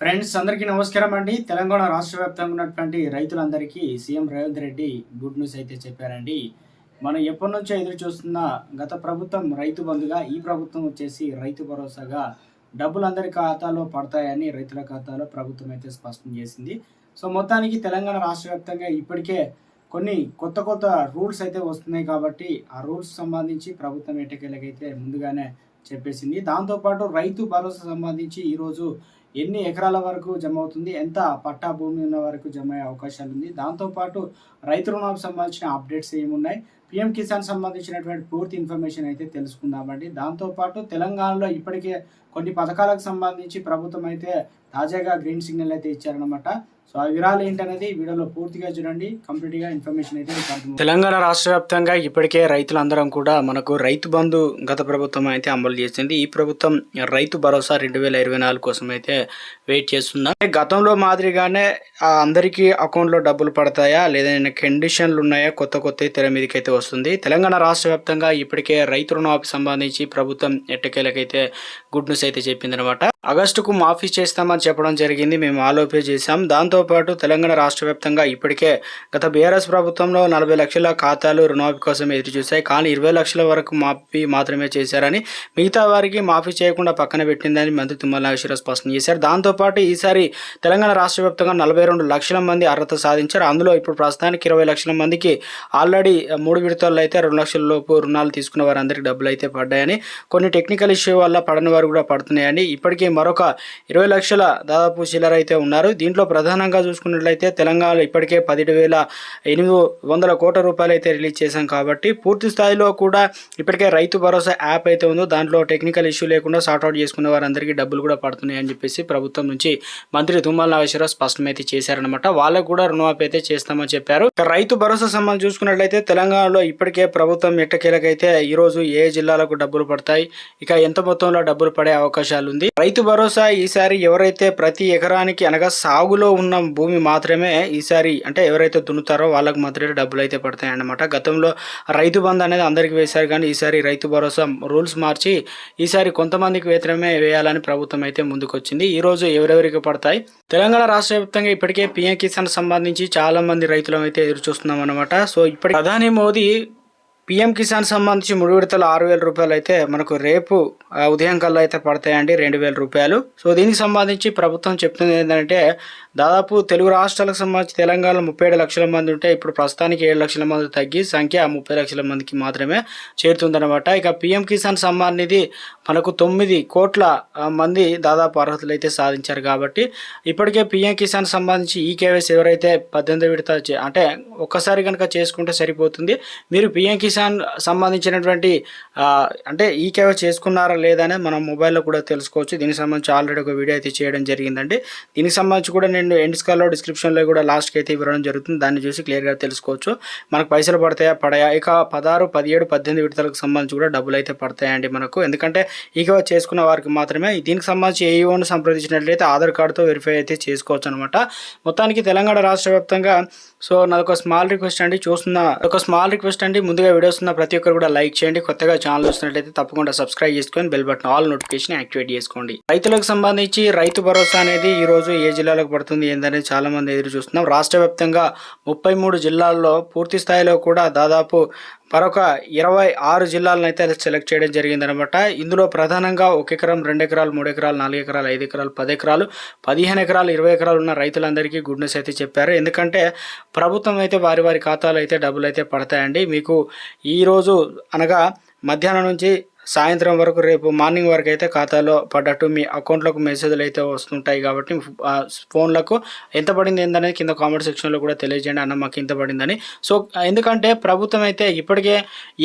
Friends అందరికీ నమస్కారం అండి. తెలంగాణ రాష్ట్ర వ్యాప్తంగా ఉన్నటువంటి రైతులందరికీ CM Revanth Reddy good news అయితే చెప్పారండి. మనం ఎప్పటి నుంచో ఎదురు చూస్తున్న గత ప్రభుత్వం రైతు బంధుగా ఈ ప్రభుత్వం వచ్చేసి రైతు భరోసాగా డబ్బులు అందరి ఖాతాలో పడతాయని రైతుల ఖాతాలో ప్రభుత్వం అయితే స్పష్టం చేసింది. సో మొత్తానికి తెలంగాణ రాష్ట్ర వ్యాప్తంగా ఇప్పటికే కొన్ని కొత్త కొత్త రూల్స్ అయితే వస్తున్నాయి కాబట్టి ఆ రూల్స్ సంబంధించి ప్రభుత్వం ఎట్టకేలకైతే ముందుగానే చెప్పేసింది. దాంతోపాటు రైతు భరోసా సంబంధించి ఈరోజు ఎన్ని ఎకరాల వరకు జమ అవుతుంది ఎంత పట్టా భూమి ఉన్న వరకు జమ అయ్యే అవకాశాలు ఉంది. దాంతోపాటు రైతు రుణాలకు సంబంధించిన అప్డేట్స్ ఏమున్నాయి? పిఎం కిసాన్ సంబంధించినటువంటి పూర్తి ఇన్ఫర్మేషన్ అయితే తెలుసుకుందామండి. దాంతోపాటు తెలంగాణలో ఇప్పటికే కొన్ని పథకాలకు సంబంధించి ప్రభుత్వం అయితే తాజాగా గ్రీన్ సిగ్నల్ అయితే ఇచ్చారనమాట సో ఆ వివరాలు ఏంటనేది వీడియోలో పూర్తిగా చూడండి. కంప్లీట్గా ఇన్ఫర్మేషన్ అయితే తెలంగాణ రాష్ట్ర వ్యాప్తంగా ఇప్పటికే రైతులందరం కూడా మనకు రైతు బంధు గత ప్రభుత్వం అయితే అమలు చేసింది. ఈ ప్రభుత్వం రైతు భరోసా రెండు వేల ఇరవై నాలుగు కోసం అయితే వెయిట్ చేస్తున్నాం. గతంలో మాదిరిగానే ఆ అందరికీ అకౌంట్లో డబ్బులు పడతాయా లేదా కండిషన్లు ఉన్నాయా కొత్త కొత్త తెర మీదకి అయితే వస్తుంది. తెలంగాణ రాష్ట్ర వ్యాప్తంగా ఇప్పటికే రైతు రుణమాఫీ సంబంధించి ప్రభుత్వం ఎట్టకేలకైతే గుడ్ న్యూస్ అయితే చెప్పిందనమాట ఆగస్టుకు మాఫీ చేస్తామని చెప్పడం జరిగింది. మేము ఆలోపే చేశాం. దాంతోపాటు తెలంగాణ రాష్ట్ర వ్యాప్తంగా ఇప్పటికే గత బీఆర్ఎస్ ప్రభుత్వంలో నలభై లక్షల ఖాతాలు రుణమాఫీ కోసం ఎదురు చూశాయి కానీ ఇరవై లక్షల వరకు మాఫీ మాత్రమే చేశారని మిగతా వారికి మాఫీ చేయకుండా పక్కన పెట్టిందని మంత్రి తుమ్మల నాగేశ్వరరావు స్పష్టం చేశారు. దాంతోపాటు ఈసారి తెలంగాణ రాష్ట్ర వ్యాప్తంగా నలభై రెండు లక్షల మంది అర్హత సాధించారు. అందులో ఇప్పుడు ప్రస్తుతానికి ఇరవై లక్షల మందికి ఆల్రెడీ మూడు విడతల్లో అయితే రెండు లక్షల లోపు రుణాలు తీసుకున్న వారందరికీ డబ్బులు అయితే పడ్డాయని కొన్ని టెక్నికల్ ఇష్యూ వల్ల పడని వారు కూడా పడుతున్నాయని ఇప్పటికే మరొక ఇరవై లక్షల దాదాపు చిల్లర అయితే ఉన్నారు. దీంట్లో ప్రధానంగా చూసుకున్నట్లయితే తెలంగాణలో ఇప్పటికే పదిహేడు వేల ఎనిమిది వందల కోట్ల రూపాయలు అయితే రిలీజ్ చేశాం కాబట్టి పూర్తి స్థాయిలో కూడా ఇప్పటికే రైతు భరోసా యాప్ అయితే ఉందో. దాంట్లో టెక్నికల్ ఇష్యూ లేకుండా సార్ట్అవుట్ చేసుకున్న వారందరికీ డబ్బులు కూడా పడుతున్నాయి అని చెప్పేసి ప్రభుత్వం నుంచి మంత్రి తుమ్మల నాగేశ్వరరావు స్పష్టమైతే చేశారనమాట వాళ్ళకు కూడా రుణమాఫీ అయితే చేస్తామని చెప్పారు. రైతు భరోసా సంబంధం చూసుకున్నట్లయితే తెలంగాణలో ఇప్పటికే ప్రభుత్వం ఎట్టకేలకైతే ఈ రోజు ఏ జిల్లాలకు డబ్బులు పడతాయి? ఇక ఎంత మొత్తంలో డబ్బులు పడే అవకాశాలు ఉంది? రైతు భరోసా ఈసారి ఎవరైతే ప్రతి ఎకరానికి అనగా సాగులో ఉన్న భూమి మాత్రమే ఈసారి అంటే ఎవరైతే దున్నుతారో వాళ్ళకి మాత్రమే డబ్బులు అయితే పడతాయి అన్నమాట. గతంలో రైతు బంధు అనేది అందరికీ వేశారు కానీ ఈసారి రైతు భరోసా రూల్స్ మార్చి ఈసారి కొంతమందికి వేతనమే వేయాలని ప్రభుత్వం అయితే ముందుకొచ్చింది. ఈ రోజు ఎవరెవరికి పడతాయి? తెలంగాణ రాష్ట్ర వ్యాప్తంగా ఇప్పటికే పిఎం కిసాన్ సంబంధించి చాలా మంది రైతులం అయితే ఎదురు చూస్తున్నాం అనమాట సో ఇప్పటి ప్రధాని మోదీ పిఎం కిసాన్ సంబంధించి మూడు విడతలు ఆరు వేల రూపాయలు అయితే మనకు రేపు ఉదయం కల్లా అయితే పడతాయండి రెండు వేల రూపాయలు. సో దీనికి సంబంధించి ప్రభుత్వం చెప్తుంది ఏంటంటే దాదాపు తెలుగు రాష్ట్రాలకు సంబంధించి తెలంగాణలో ముప్పై ఏడు లక్షల మంది ఉంటే ఇప్పుడు ప్రస్తుతానికి ఏడు లక్షల మంది తగ్గి సంఖ్య ముప్పై లక్షల మందికి మాత్రమే చేరుతుందన్నమాట. ఇక పిఎం కిసాన్ సమ్మాన్ నిధి మనకు తొమ్మిది కోట్ల మంది దాదాపు అర్హతలు అయితే సాధించారు కాబట్టి ఇప్పటికే పిఎం కిసాన్ సంబంధించి ఈ కేవైసీ ఎవరైతే పద్దెనిమిది విడత అంటే ఒక్కసారి కనుక చేసుకుంటే సరిపోతుంది. మీరు పిఎం కిసాన్ సంబంధించినటువంటి అంటే ఈ కేవైసీ చేసుకున్నారా లేదా అనేది మనం మొబైల్లో కూడా తెలుసుకోవచ్చు. దీనికి సంబంధించి ఆల్రెడీ ఒక వీడియో అయితే చేయడం జరిగిందండి. దీనికి సంబంధించి కూడా నేను ఎండ్ స్కాల్లో డిస్క్రిప్షన్లో కూడా లాస్ట్కి అయితే ఇవ్వడం జరుగుతుంది. దాన్ని చూసి క్లియర్గా తెలుసుకోవచ్చు. మనకు పైసలు పడతాయా? పడాయా? ఇక పదహారు పదిహేడు పద్దెనిమిది విడతలకు సంబంధించి కూడా డబ్బులు అయితే పడతాయండి మనకు. ఎందుకంటే ఇక చేసుకున్న వారికి మాత్రమే దీనికి సంబంధించి ఏఈఓను సంప్రదించినట్లయితే ఆధార్ కార్డుతో వెరిఫై అయితే చేసుకోవచ్చు అనమాట మొత్తానికి తెలంగాణ రాష్ట్ర వ్యాప్తంగా సో నాదొక స్మాల్ రిక్వెస్ట్ అండి. చూస్తున్న ఒక స్మాల్ రిక్వెస్ట్ అండి. ముందుగా వీడియోస్ ఉన్న ప్రతి ఒక్కరు కూడా లైక్ చేయండి. కొత్తగా ఛానల్ చూస్తున్నట్లయితే తప్పకుండా సబ్స్క్రైబ్ చేసుకొని bell button all notification activate చేసుకోండి. రైతులకు సంబంధించి రైతు భరోసా అనేది ఈ రోజు ఏ జిల్లాలకు పడుతుంది? అవుతుంది ఏందని చాలామంది ఎదురు చూస్తున్నాం. రాష్ట్ర వ్యాప్తంగా ముప్పై మూడు జిల్లాల్లో పూర్తి స్థాయిలో కూడా దాదాపు మరొక ఇరవై ఆరు జిల్లాలను అయితే సెలెక్ట్ చేయడం జరిగిందనమాట. ఇందులో ప్రధానంగా ఒక ఎకరం రెండు ఎకరాలు మూడు ఎకరాలు నాలుగు ఎకరాలు ఐదు ఎకరాలు పది ఎకరాలు పదిహేను ఎకరాలు ఇరవై ఎకరాలు ఉన్న రైతులందరికీ గుడ్ న్యూస్ అయితే చెప్పారు. ఎందుకంటే ప్రభుత్వం అయితే వారి వారి ఖాతాలో అయితే డబ్బులు అయితే పడతాయండి. మీకు ఈరోజు అనగా మధ్యాహ్నం నుంచి సాయంత్రం వరకు రేపు మార్నింగ్ వరకు అయితే ఖాతాలో పడ్డట్టు మీ అకౌంట్లకు మెసేజ్లు అయితే వస్తుంటాయి కాబట్టి ఫోన్లకు ఎంత పడింది ఏందనేది కింద కామెంట్ సెక్షన్లో కూడా తెలియజేయండి అన్న మాకు ఇంత పడిందని. సో ఎందుకంటే ప్రభుత్వం అయితే ఇప్పటికే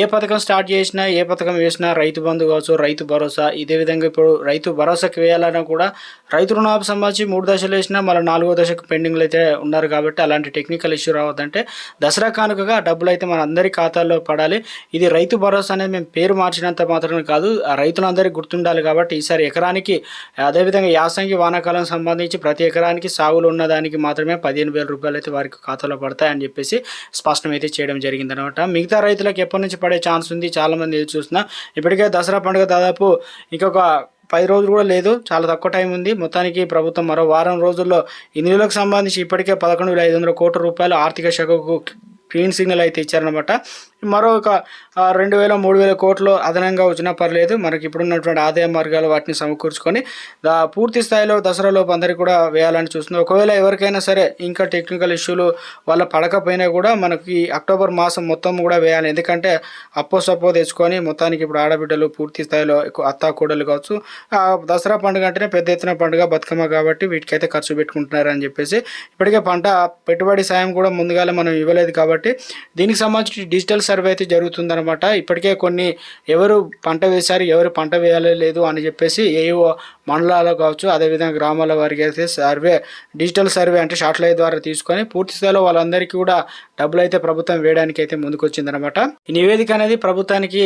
ఏ పథకం స్టార్ట్ చేసినా ఏ పథకం వేసినా రైతు బంధు కావచ్చు రైతు భరోసా ఇదే విధంగా ఇప్పుడు రైతు భరోసాకి వేయాలన్నా కూడా రైతు రుణాలకు సంబంధించి మూడు దశలు వేసినా మళ్ళీ నాలుగో దశకు పెండింగ్లు అయితే ఉన్నారు కాబట్టి అలాంటి టెక్నికల్ ఇష్యూ రావద్దంటే దసరా కానుకగా డబ్బులు అయితే మన అందరి ఖాతాల్లో పడాలి. ఇది రైతు భరోసా అనేది మేము పేరు మార్చినంత మాత్రం మాత్రమే కాదు రైతులందరికీ గుర్తుండాలి కాబట్టి ఈసారి ఎకరానికి అదేవిధంగా యాసంగి వానాకాలం సంబంధించి ప్రతి ఎకరానికి సాగులో ఉన్న దానికి మాత్రమే పదిహేను వేల రూపాయలు అయితే వారికి ఖాతాలో పడతాయని చెప్పేసి స్పష్టం అయితే చేయడం జరిగిందనమాట మిగతా రైతులకు ఎప్పటి నుంచి పడే ఛాన్స్ ఉంది? చాలామంది ఎదురు చూస్తున్నా. ఇప్పటికే దసరా పండుగ దాదాపు ఇంకొక పది రోజులు కూడా లేదు. చాలా తక్కువ టైం ఉంది. మొత్తానికి ప్రభుత్వం మరో వారం రోజుల్లో ఈ నిధులకు సంబంధించి ఇప్పటికే పదకొండు వేల ఐదు వందల కోట్ల రూపాయలు ఆర్థిక శాఖకు గ్రీన్ సిగ్నల్ అయితే ఇచ్చారనమాట మరొక ఒక రెండు వేల మూడు వేల కోట్లు అదనంగా వచ్చినా పర్లేదు. మనకి ఇప్పుడున్నటువంటి ఆదాయ మార్గాలు వాటిని సమకూర్చుకొని దా పూర్తి స్థాయిలో దసరాలోపు అందరికీ కూడా వేయాలని చూస్తుంది ఒకవేళ ఎవరికైనా సరే ఇంకా టెక్నికల్ ఇష్యూలు వల్ల పడకపోయినా కూడా మనకి అక్టోబర్ మాసం మొత్తం కూడా వేయాలి. ఎందుకంటే అప్పో సప్పో తెచ్చుకొని మొత్తానికి ఇప్పుడు ఆడబిడ్డలు పూర్తి స్థాయిలో అత్తా కూడలు కావచ్చు. దసరా పండుగ అంటేనే పెద్ద ఎత్తున పండుగ బతుకమ్మ కాబట్టి వీటికైతే ఖర్చు పెట్టుకుంటున్నారు అని చెప్పేసి ఇప్పటికే పంట పెట్టుబడి సాయం కూడా ముందుగానే మనం ఇవ్వలేదు కాబట్టి దీనికి సంబంధించి డిజిటల్ సర్వే అయితే జరుగుతుందన్నమాట. ఇప్పటికే కొన్ని ఎవరు పంట వేశారు ఎవరు పంట వేయలేదు అని చెప్పేసి ఏవో మండలాల్లో కావచ్చు అదేవిధంగా గ్రామాల వారికి అయితే సర్వే డిజిటల్ సర్వే అంటే శాటిలైట్ ద్వారా తీసుకొని పూర్తి స్థాయిలో వాళ్ళందరికీ కూడా డబ్బులు అయితే ప్రభుత్వం వేయడానికి అయితే ముందుకొచ్చిందనమాట ఈ నివేదిక అనేది ప్రభుత్వానికి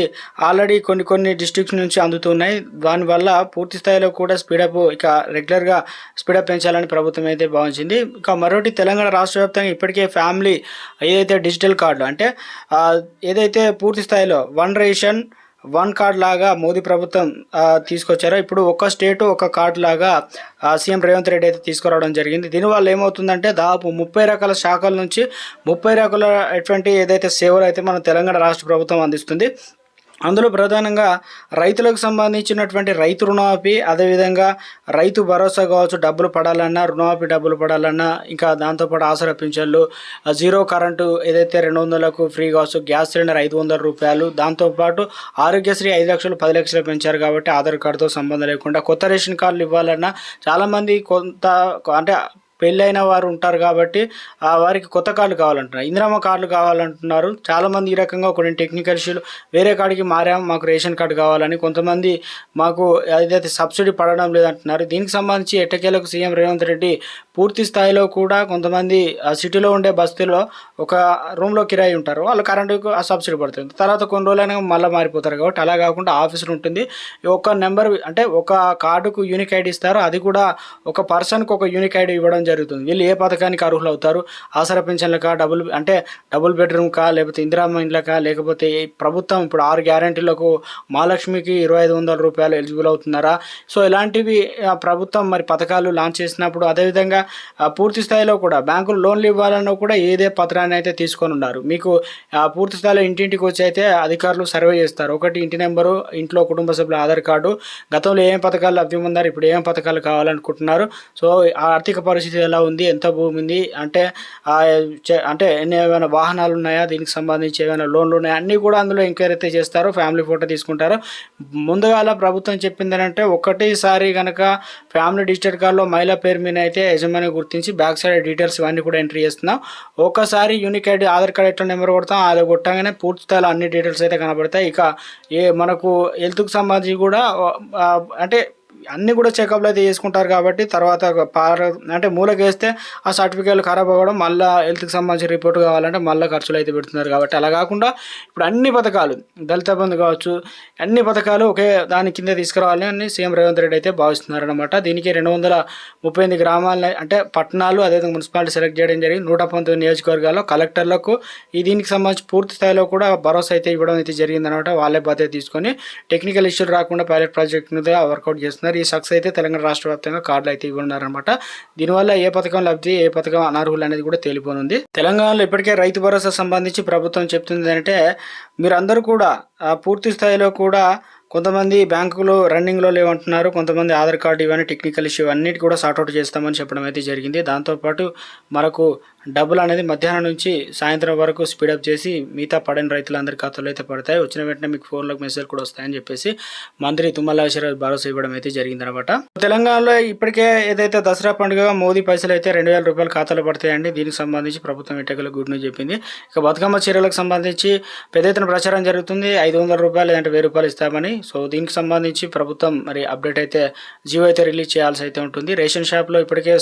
ఆల్రెడీ కొన్ని కొన్ని డిస్ట్రిక్ట్స్ నుంచి అందుతున్నాయి. దానివల్ల పూర్తి స్థాయిలో కూడా స్పీడప్ ఇక రెగ్యులర్గా స్పీడప్ పెంచాలని ప్రభుత్వం అయితే భావించింది. ఇక మరొకటి తెలంగాణ రాష్ట్ర వ్యాప్తంగా ఇప్పటికే ఫ్యామిలీ ఏదైతే డిజిటల్ కార్డు అంటే ఏదైతే పూర్తి స్థాయిలో వన్ రేషన్ వన్ కార్డ్ లాగా మోదీ ప్రభుత్వం తీసుకొచ్చారో ఇప్పుడు ఒక్క స్టేట్ ఒక కార్డు లాగా సీఎం రేవంత్ రెడ్డి అయితే తీసుకురావడం జరిగింది. దీనివల్ల ఏమవుతుందంటే దాదాపు ముప్పై రకాల శాఖల నుంచి ముప్పై రకాల ఎటువంటి ఏదైతే సేవలు అయితే మన తెలంగాణ రాష్ట్ర ప్రభుత్వం అందిస్తుంది. అందులో ప్రధానంగా రైతులకు సంబంధించినటువంటి రైతు రుణమాఫీ అదేవిధంగా రైతు భరోసా కావచ్చు డబ్బులు పడాలన్నా రుణమాఫీ డబ్బులు పడాలన్నా ఇంకా దాంతోపాటు ఆసరా పింఛన్లు జీరో కరెంటు ఏదైతే రెండు వందలకు ఫ్రీ కావచ్చు గ్యాస్ సిలిండర్ ఐదు వందల రూపాయలు దాంతోపాటు ఆరోగ్యశ్రీ ఐదు లక్షలు పది లక్షలు పెంచారు కాబట్టి ఆధార్ కార్డుతో సంబంధం లేకుండా కొత్త రేషన్ కార్డులు ఇవ్వాలన్నా చాలామంది కొంత అంటే పెళ్ళైన వారు ఉంటారు కాబట్టి ఆ వారికి కొత్త కార్లు కావాలంటున్నారు. ఇందిరమ్మ కార్డులు కావాలంటున్నారు. చాలామంది ఈ రకంగా కొన్ని టెక్నికల్ ఇష్యూలు వేరే కాడికి మారాము మాకు రేషన్ కార్డు కావాలని కొంతమంది మాకు ఏదైతే సబ్సిడీ పడడం లేదంటున్నారు. దీనికి సంబంధించి ఎట్టకేలకు సీఎం రేవంత్ రెడ్డి పూర్తి స్థాయిలో కూడా కొంతమంది ఆ సిటీలో ఉండే బస్తీలో ఒక రూమ్లో కిరాయి ఉంటారు. వాళ్ళు కరెంటుకు ఆ సబ్సిడీ పడుతుంది. తర్వాత కొన్ని రోజులైనా మళ్ళీ మారిపోతారు కాబట్టి అలా కాకుండా ఆఫీసులు ఉంటుంది. ఒక నెంబర్ అంటే ఒక కార్డుకు యూనిక్ ఐడి ఇస్తారు. అది కూడా ఒక పర్సన్కి ఒక యూనిక్ ఐడి ఇవ్వడం జరుగుతుంది. వీళ్ళు ఏ పథకానికి అర్హులు అవుతారు? ఆసరా పెన్షన్లకా డబుల్ అంటే డబుల్ బెడ్రూమ్కా లేకపోతే ఇందిరామ ఇండ్లకా లేకపోతే ప్రభుత్వం ఇప్పుడు ఆరు గ్యారంటీలకు మహాలక్ష్మికి ఇరవై ఐదు వందల రూపాయలు ఎలిజిబుల్ అవుతున్నారా? సో ఇలాంటివి ప్రభుత్వం మరి పథకాలు లాంచ్ చేసినప్పుడు అదేవిధంగా పూర్తి స్థాయిలో కూడా బ్యాంకులు లోన్లు ఇవ్వాలన్నా కూడా ఏదే పత్రాన్ని అయితే తీసుకొని ఉన్నారు. మీకు పూర్తి స్థాయిలో ఇంటింటికి వచ్చి అయితే అధికారులు సర్వే చేస్తారు. ఒకటి ఇంటి నెంబరు ఇంట్లో కుటుంబ సభ్యుల ఆధార్ కార్డు గతంలో ఏం పథకాలు లభ్యం ఉన్నారు ఇప్పుడు ఏం పథకాలు కావాలనుకుంటున్నారు? సో ఆ ఆర్థిక పరిస్థితి ఎలా ఉంది ఎంత భూమి ఉంది అంటే చే- అంటే ఎన్ని ఏమైనా వాహనాలు ఉన్నాయా దీనికి సంబంధించి ఏమైనా లోన్లు ఉన్నాయా అన్నీ కూడా అందులో ఎంక్వైరీ అయితే చేస్తారు ఫ్యామిలీ ఫోటో తీసుకుంటారు. ముందుగాల ప్రభుత్వం చెప్పింది ఏంటంటే ఒకటేసారి కనుక ఫ్యామిలీ డిజిటల్ కార్డులో మహిళ పేరు మీద అయితే యజమాని గుర్తించి బ్యాక్ సైడ్ డీటెయిల్స్ ఇవన్నీ కూడా ఎంట్రీ చేస్తున్నాం. ఒక్కసారి యూనిక్ ఐడి ఆధార్ కార్డ్ ఎట్లా నెంబర్ కొడతాం అది కొట్టగానే పూర్తి స్థాయిలో అన్ని డీటెయిల్స్ అయితే కనబడతాయి. ఇక ఏ మనకు హెల్త్కి సంబంధించి కూడా అంటే అన్నీ కూడా చెకప్లు అయితే చేసుకుంటారు కాబట్టి తర్వాత ఒక పార అంటే మూలకేస్తే ఆ సర్టిఫికేట్లు ఖరాబ్ అవ్వడం మళ్ళీ హెల్త్కి సంబంధించిన రిపోర్ట్ కావాలంటే మళ్ళీ ఖర్చులు అయితే పెడుతున్నారు కాబట్టి అలా కాకుండా ఇప్పుడు అన్ని పథకాలు దళిత బంధు కావచ్చు అన్ని పథకాలు ఒకే దాని కింద తీసుకురావాలని అని సీఎం రేవంత్ రెడ్డి అయితే భావిస్తున్నారు అనమాట దీనికి రెండు వందల ముప్పై ఎనిమిది గ్రామాలని అంటే పట్టణాలు అదేవిధంగా మున్సిపాలిటీ సెలెక్ట్ చేయడం జరిగింది. నూట పంతొమ్మిది నియోజకవర్గాల్లో కలెక్టర్లకు ఈ దీనికి సంబంధించి పూర్తి స్థాయిలో కూడా భరోసా అయితే ఇవ్వడం అయితే జరిగిందనమాట వాళ్ళే బాధ్యత తీసుకొని టెక్నికల్ ఇష్యూలు రాకుండా పైలట్ ప్రాజెక్ట్ మీద వర్కౌట్ చేస్తున్నారు. ఈ సక్స్ అయితే తెలంగాణ రాష్ట్ర వ్యాప్తంగా కార్డులు అయితే ఇవ్వనున్నారనమాట దీనివల్ల ఏ పథకం లబ్ధి ఏ పథకం అనర్హులు అనేది కూడా తేలిపోనుంది. తెలంగాణలో ఇప్పటికే రైతు భరోసా సంబంధించి ప్రభుత్వం చెప్తుంది అంటే మీరందరూ కూడా పూర్తి స్థాయిలో కూడా కొంతమంది బ్యాంకులు రన్నింగ్లో లేవంటున్నారు. కొంతమంది ఆధార్ కార్డు ఇవన్నీ టెక్నికల్ ఇష్యూ అన్నిటి కూడా సార్ట్అవుట్ చేస్తామని చెప్పడం అయితే జరిగింది. దాంతోపాటు మనకు డబ్బులు అనేది మధ్యాహ్నం నుంచి సాయంత్రం వరకు స్పీడప్ చేసి మిగతా పడిన రైతులందరి ఖాతాలో అయితే పడతాయి. వచ్చిన వెంటనే మీకు ఫోన్లోకి మెసేజ్ కూడా వస్తాయని చెప్పేసి మంత్రి తుమ్మల ఆశీర్వాద్ భరోసా ఇవ్వడం అయితే జరిగిందనమాట తెలంగాణలో ఇప్పటికే ఏదైతే దసరా పండుగ మోదీ పైసలు అయితే రెండు వేల రూపాయలు ఖాతాలో పడతాయండి. దీనికి సంబంధించి ప్రభుత్వం ఇటకల గుడ్ న్యూస్ చెప్పింది. ఇక బతుకమ్మ చీరలకు సంబంధించి పెద్ద ఎత్తున ప్రచారం జరుగుతుంది. ఐదు వందల రూపాయలు లేదంటే వెయ్యి రూపాయలు ఇస్తామని సో దీనికి సంబంధించి ప్రభుత్వం మరి అప్డేట్ అయితే జియో అయితే రిలీజ్ చేయాల్సి అయితే ఉంటుంది. రేషన్ షాప్లో ఇప్పటికే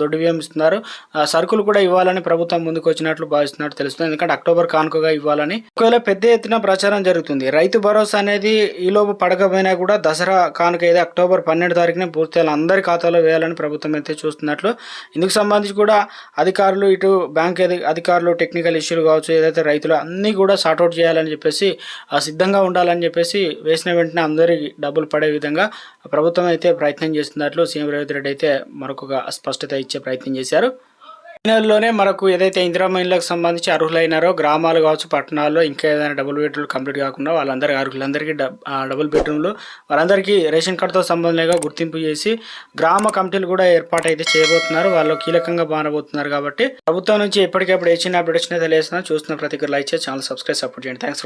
దొడ్డు బియ్యం ఇస్తున్నారు. ఆ, సరుకులు కూడా ఇవ్వాలని ప్రభుత్వం ముందుకు వచ్చినట్లు భావిస్తున్నట్టు తెలుస్తుంది. ఎందుకంటే అక్టోబర్ కానుకగా ఇవ్వాలని. ఒకవేళ పెద్ద ఎత్తున ప్రచారం జరుగుతుంది. రైతు భరోసా అనేది ఈలోపు పడకపోయినా కూడా దసరా కానుక అయితే అక్టోబర్ పన్నెండు తారీఖున పూర్తి అందరి ఖాతాలో వేయాలని ప్రభుత్వం అయితే చూస్తున్నట్లు. ఇందుకు సంబంధించి కూడా అధికారులు ఇటు బ్యాంక్ అధికారులు టెక్నికల్ ఇష్యూలు కావచ్చు ఏదైతే రైతులు అన్నీ కూడా సార్ట్అవుట్ చేయాలని చెప్పేసి ఆ, సిద్ధంగా ఉండాలని చెప్పేసి వేసిన వెంటనే అందరికి డబ్బులు పడే విధంగా ప్రభుత్వం అయితే ప్రయత్నం చేస్తున్నట్లు సీఎం రేవంత్ రెడ్డి అయితే మరొక స్పష్టత ఇచ్చే ప్రయత్నం చేశారు. ఈ నెలలోనే మనకు ఏదైతే ఇందిరా మహిళలకు సంబంధించి అర్హులైనారో గ్రామాలు కావచ్చు పట్టణాల్లో ఇంకా ఏదైనా డబుల్ బెడ్రూమ్ కంప్లీట్ కాకుండా వాళ్ళందరికీ అర్హులందరికీ డబ్ డబుల్ బెడ్రూమ్లు వాళ్ళందరికీ రేషన్ కార్డుతో సంబంధంగా గుర్తింపు చేసి గ్రామ కమిటీలు కూడా ఏర్పాటు అయితే చేయబోతున్నారు. వాళ్ళు కీలకంగా మారబోతున్నారు కాబట్టి ప్రభుత్వం నుంచి ఎప్పటికప్పుడు ఏ చిన్న అప్డేట్ వచ్చినా తెలియజేస్తున్నా. చూస్తున్న ప్రతి ఒక్కరు లైక్ చేసి ఛానల్ సబ్స్క్రైబ్ సపోర్ట్ చేయండి. థ్యాంక్స్